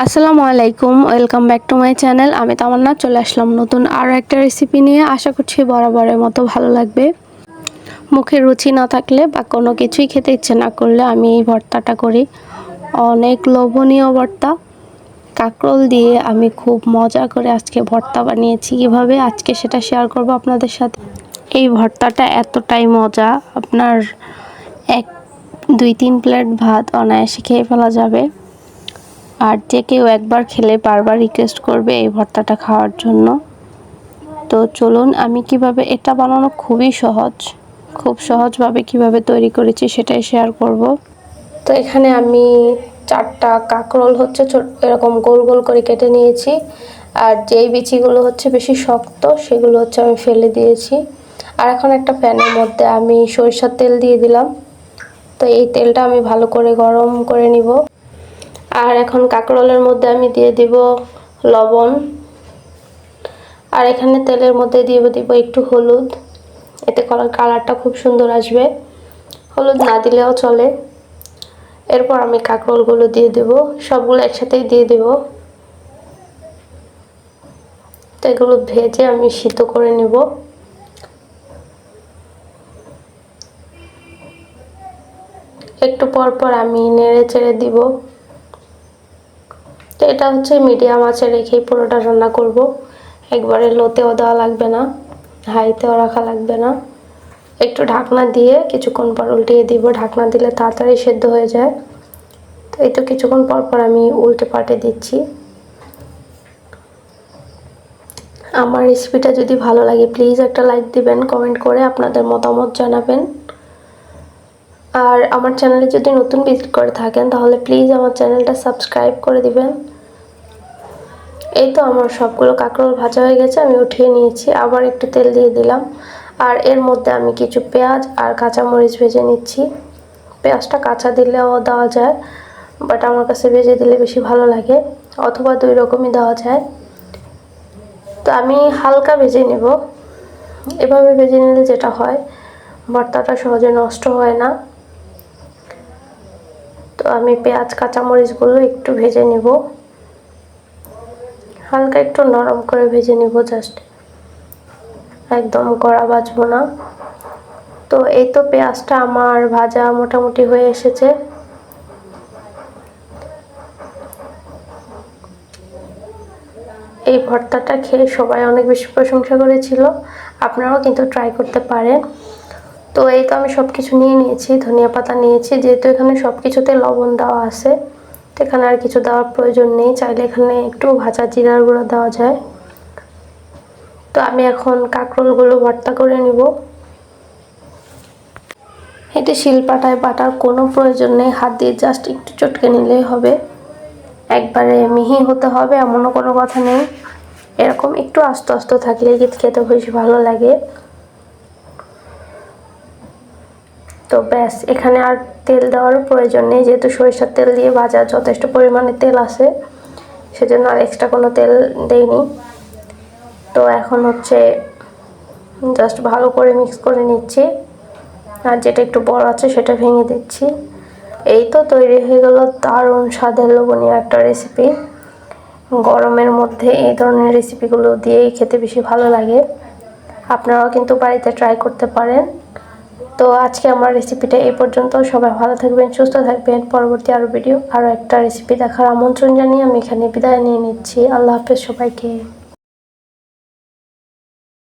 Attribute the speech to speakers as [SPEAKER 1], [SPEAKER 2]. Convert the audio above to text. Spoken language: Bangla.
[SPEAKER 1] আসসালামু আলাইকুম, welcome back to my channel. আমি তামান্না, চলে আসলাম নতুন আরও একটা রেসিপি নিয়ে। আশা করছি বরাবরের মতো ভালো লাগবে। মুখে রুচি না থাকলে বা কোনো কিছুই খেতে ইচ্ছে না করলে আমি এই ভর্তাটা করি। অনেক লোভনীয় ভর্তা। কাঁকরোল দিয়ে আমি খুব মজা করে আজকে ভর্তা বানিয়েছি। কীভাবে? আজকে সেটা শেয়ার করব আপনাদের সাথে। এই ভর্তাটা এতটাই মজা। আপনার এক, দুই, তিন প্লেট ভাত অনায়াসে খেয়ে ফেলা যাবে। আর যে কেউ একবার খেলে বারবার রিকোয়েস্ট করবে এই ভর্তাটা খাওয়ার জন্য। তো চলুন, আমি কীভাবে এটা বানানো খুবই সহজ। খুব সহজভাবে কীভাবে তৈরি করেছি সেটাই শেয়ার করব। তো এখানে আমি চারটা কাঁকরোল হচ্ছে ছোট, এরকম গোল গোল করে কেটে নিয়েছি। আর যেই বিচিগুলো হচ্ছে বেশি শক্ত, সেগুলো হচ্ছে আমি ফেলে দিয়েছি। আর এখন একটা প্যানের মধ্যে আমি সরিষার তেল দিয়ে দিলাম। তো এই তেলটা আমি ভালো করে গরম করে নিব। আর এখন কাঁকরোলের মধ্যে আমি দিয়ে দিব লবণ। আর এখানে তেলের মধ্যে দিয়ে দিব একটু হলুদ। এতে কলার কালারটা খুব সুন্দর আসবে। হলুদ না দিলেও চলে। এরপর আমি কাঁকরোলগুলো দিয়ে দেব। সবগুলো একসাথেই দিয়ে দেব। তো এগুলো ভেজে আমি সিদ্ধ করে নেব। একটু পর পর আমি নেড়ে চেড়ে দিব। এটা হচ্ছে মিডিয়াম আঁচে রেখেই পুরোটা রান্না করব। একবারে লোতেও দেওয়া লাগবে না হাইতেও রাখা লাগবে না। একটু ঢাকনা দিয়ে কিছুক্ষণ পর উল্টিয়ে দিব। ঢাকনা দিলে তাড়াতাড়ি সেদ্ধ হয়ে যায়। তো এই তো কিছুক্ষণ পর পর আমি উল্টে পাল্টে দিচ্ছি। আমার রেসিপিটা যদি ভালো লাগে, প্লিজ একটা লাইক দিবেন, কমেন্ট করে আপনাদের মতামত জানাবেন। আর আমার চ্যানেলে যদি নতুন ভিজিট করে থাকেন, তাহলে প্লিজ আমার চ্যানেলটা সাবস্ক্রাইব করে দিবেন। এই তো আমার সবগুলো কাঁকরোল ভাজা হয়ে গেছে, আমি উঠিয়ে নিয়েছি। আবার একটু তেল দিয়ে দিলাম। আর এর মধ্যে আমি কিছু পেঁয়াজ আর কাঁচামরিচ ভেজে নিচ্ছি। পেঁয়াজটা কাঁচা দিলেও দেওয়া যায় বাট আমার কাছে ভেজে দিলে বেশি ভালো লাগে, অথবা দুই রকমই দেওয়া যায়। তো আমি হালকা ভেজে নেব। এভাবে ভেজে নিলে যেটা হয়, ভর্তাটা সহজে নষ্ট হয় না। তো আমি পেঁয়াজ, কাঁচামরিচগুলো একটু ভেজে নেব। হালকা একটু নরম করে ভেজে নিব জাস্ট একদম কড়া বাজবো না। তো এই তো পেঁয়াজটা আমার ভাজা মোটামুটি হয়ে এসেছে। এই ভর্তাটা খেয়ে সবাই অনেক বেশি প্রশংসা করেছিল। আপনারাও কিন্তু ট্রাই করতে পারেন। তো এই তো আমি সব কিছু নিয়ে নিয়েছি, ধনিয়া পাতা নিয়েছি, যেহেতু এখানে সব কিছুতে লবণ দেওয়া আছে। এখানে আর কিছু দেওয়ার প্রয়োজন নেই। চাইলে এখানে একটু ভাজা জিরার গুঁড়ো দেওয়া যায়। তো আমি এখন কাঁকরোলগুলো ভর্তা করে নিব। এটি শিলপাটায় বাটার কোনো প্রয়োজন নেই। হাত দিয়ে জাস্ট একটু চটকে নিলেই হবে। একবারে মিহি হতে হবে, এমনও কোনো কথা নেই। এরকম একটু আস্তে আস্তে থাকলে গীত খেতে বেশি ভালো লাগে। তো ব্যাস, এখানে আর তেল দেওয়ারও প্রয়োজন নেই, যেহেতু সরিষার তেল দিয়ে ভাজা যথেষ্ট পরিমাণে তেল আছে, সেজন্য আর এক্সট্রা কোনো তেল দেইনি। তো এখন হচ্ছে জাস্ট ভালো করে মিক্স করে নিচ্ছি, আর যেটা একটু বড় আছে সেটা ভেঙে দিচ্ছি। এই তো তৈরি হয়ে গেল দারুণ স্বাদের লোভনীয় একটা রেসিপি গরমের মধ্যে এই ধরনের রেসিপিগুলো দিয়েই খেতে বেশি ভালো লাগে। আপনারাও কিন্তু বাড়িতে ট্রাই করতে পারেন। তো আজকে আমার রেসিপিটা এই পর্যন্ত। সবাই ভালো থাকবেন, সুস্থ থাকবেন। পরবর্তী আরও ভিডিও আরও একটা রেসিপি দেখার আমন্ত্রণ জানিয়ে আমি এখানে বিদায় নিয়ে নিচ্ছি। আল্লাহ হাফেজ সবাইকে।